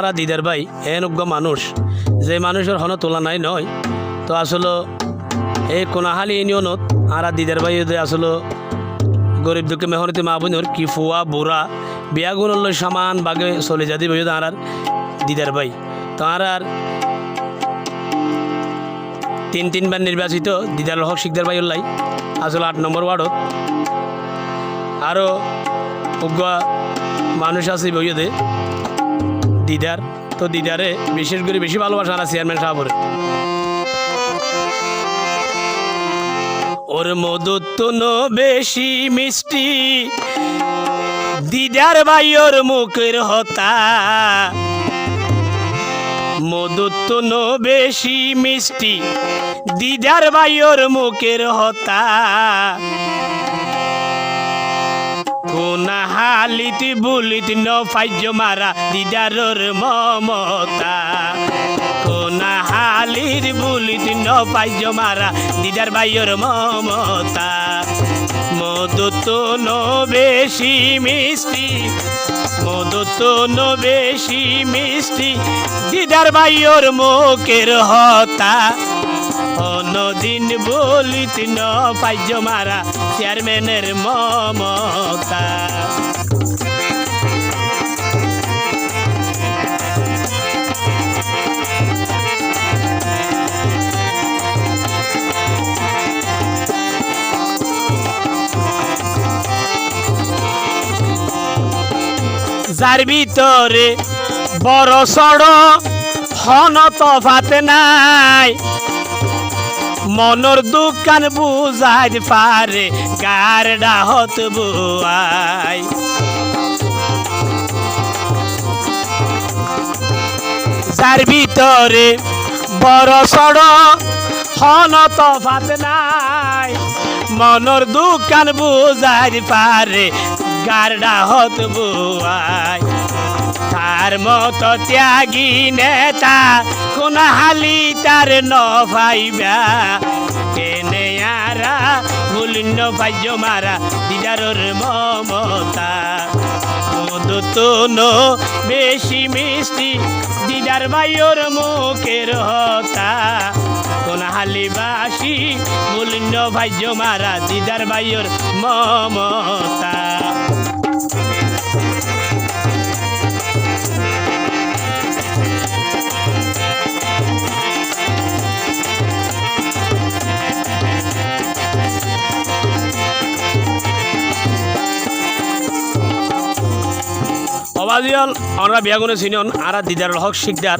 তারা দিদার ভাই এনজ্ঞ মানুষ, যে মানুষের হন তুলনায় নয়। তো আসলে এই কোনাহালি ইউনিয়নত আর দিদার ভাই আসলে গরিব দুঃখে মেহনতি মা বোনের কি ফুয়া, বুড়া বিয়াগুলো সামান বাগে চলে যাদি বই আর দিদার ভাই। তো আর তিন তিনবার নির্বাচিত দিদার হক শিকদার ভাই উল্লাই আসলে আট নম্বর ওয়ার্ডত। আরও উগ্র মানুষ আছে বইয়ে দিদার, তো দিদারে বিশেষ করে বেশি ভালোবাসা না চেয়ারম্যান সাহাবরে। ওর তো বেশি মিষ্টি। দিদার ভাই ওর মুখের হতা। তো বেশি মিষ্টি। দিদার ভাই ওর মুখের হতা। কোনা হালিত বুলিত ন ফাইজ মারা দিদারর মমতা। কোনা হালির বুলিত ন ফাইজ মারা দিদার বাইয়র মমতা। মধু তো বেশি মিষ্টি মধু তো বেশি মিষ্টি দিদার বাইয়র মুখের হতা। অনদিন বলিত ন পাইজ মারা চেয়ারম্যানের মমতা। যার ভিতরে বড় সড় হন তফাত নাই। মনর দোকান বুঝাই পারে গার ডাহত বুয়াই। যার ভিতরে বড় সড় হন তফাত নাই, মনর দোকান বুঝাই পারে গার ডাহত বুয়াই। তার মতো ত্যাগী নেতা কোন হালি তার ন ভাইবা কেনে আরা ভুলিন্য ভাইজ মারা, দিদারর মমতা। মধু তো বেশি মিষ্টি, দিদার ভাইয়র মুখের হতা। হালিবাসী ভুলিন্য ভাইজ মারা, দিদার ভাইয়র মমতা। অবাজিয়াল আমরা বিয়াগুনে চিনন আর দিদার হক শিকদার।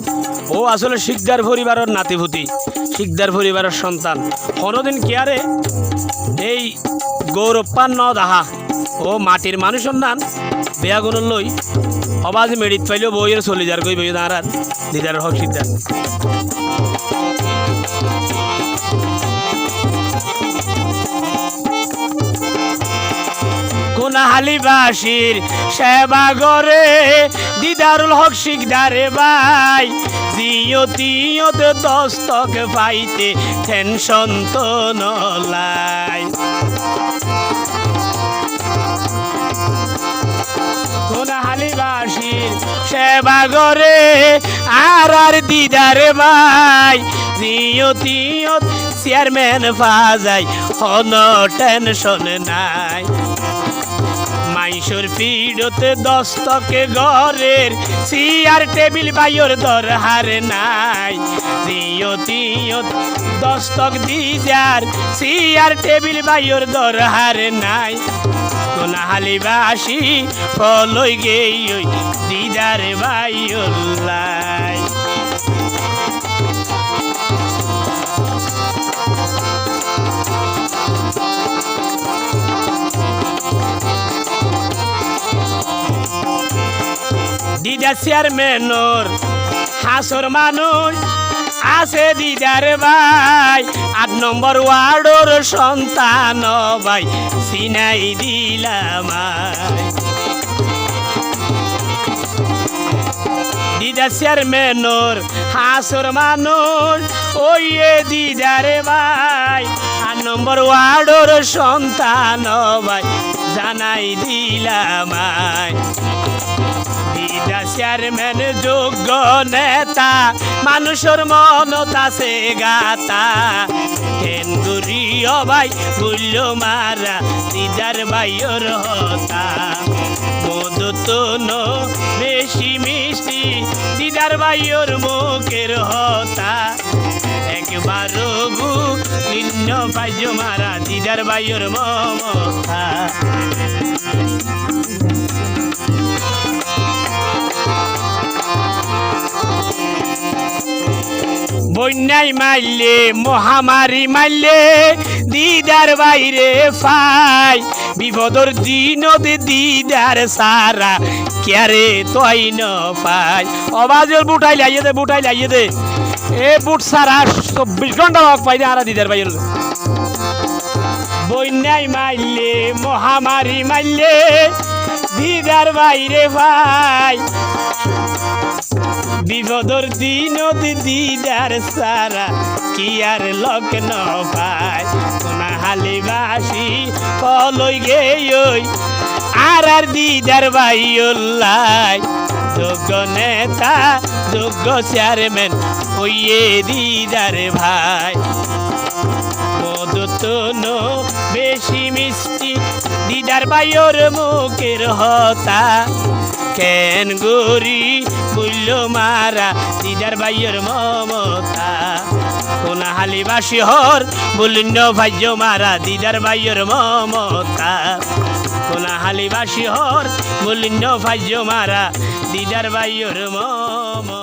ও আসলে শিকদার পরিবারের নাতিভূতি, শিকদার পরিবারের সন্তান। কোনোদিন কিয়ারে এই গৌরবান ন দাহা ও মাটির মানুষের নান বিয়াগুনের লই অবাজ মেডিত পাইলেও বইয়ের চলে যার কই বই দাঁড়ার দিদার হক শিকদার। কোনাহালিবাসীর সেবা করে। দিদারুল হক শিকদারে ভাই দিয়ত দস্তক পাইতে টেনশন তো নলাই। কোনাহালিবাসীর সেবা করে, আর আর দিদারে ভাই দিয়ত চেয়ারম্যান ফাজাই হন টেনশন নাই। মাইসুর পিড়তে দস্তকে ঘরের সিয়ার টেবিল বাইর দরহার নাই। দিও দস্তক দিজার সিয়ার টেবিল বাইর দরহার নাই। কোন হালিবাসি ফলই গেই দিদার বাইল্লাই দিদা চেয়ারম্যানর হাসর মানুষ আছে দিদার ভাই। আট নম্বর ওয়ার্ডর সন্তান ভাই, সিনাই দিলাম দিদা চেয়ারম্যানর হাসর মানুষ ওই দিদারে ভাই। আট নম্বর ওয়ার্ডর সন্তান ভাই, জানাই দিলাম দিদা চেয়ারম্যান যোগ্য নেতা, মানুষের মনত আছে গাতা। কেন গুরি অবাই গুল্য মারা দিদার বাইর হতা। মদতন বেশি মিষ্টি দিদার বাইর মুখের হতা। একবার বু নিন্ন পাইজ মারা দিদার বাইর মমতা। বন্যায় মারলে মহামারী মারলে দিদার বাইরে ফাই। বিপদর দিনতে দিদার সারা ক্যারে তৈ ন পাই। অবাজের বুটাই লাইয়ে দে বুটাই লাইয়ে দে। এ বুট সারা চব্বিশ ঘণ্টা লগ পাই আরা দিদার বাইরে। বন্যায় মারলে মহামারী মারলে দিদার বাইরে ভাই। বিপদর দিনত দিদার সারা, কি আর লগ্ন পায় সোনা হালিবাসি কলই গেই আর আর দিদার বাইল্লাই যোগ্য নেতা, যোগ্য চেয়ারম্যান ওইয়ে দিদার ভাই। মিষ্টি দিদার বাইর মুখের হতা। কেন গরি মূল্য মারা দিদার বাইর মমতা? কোনা হালিবাসী হর বলিন্য ভাজ্য মারা দিদার বাইর মমতা? কোনা হালিবাসী হর বলিন্য ভাজ্য মারা দিদার বাইর মমতা?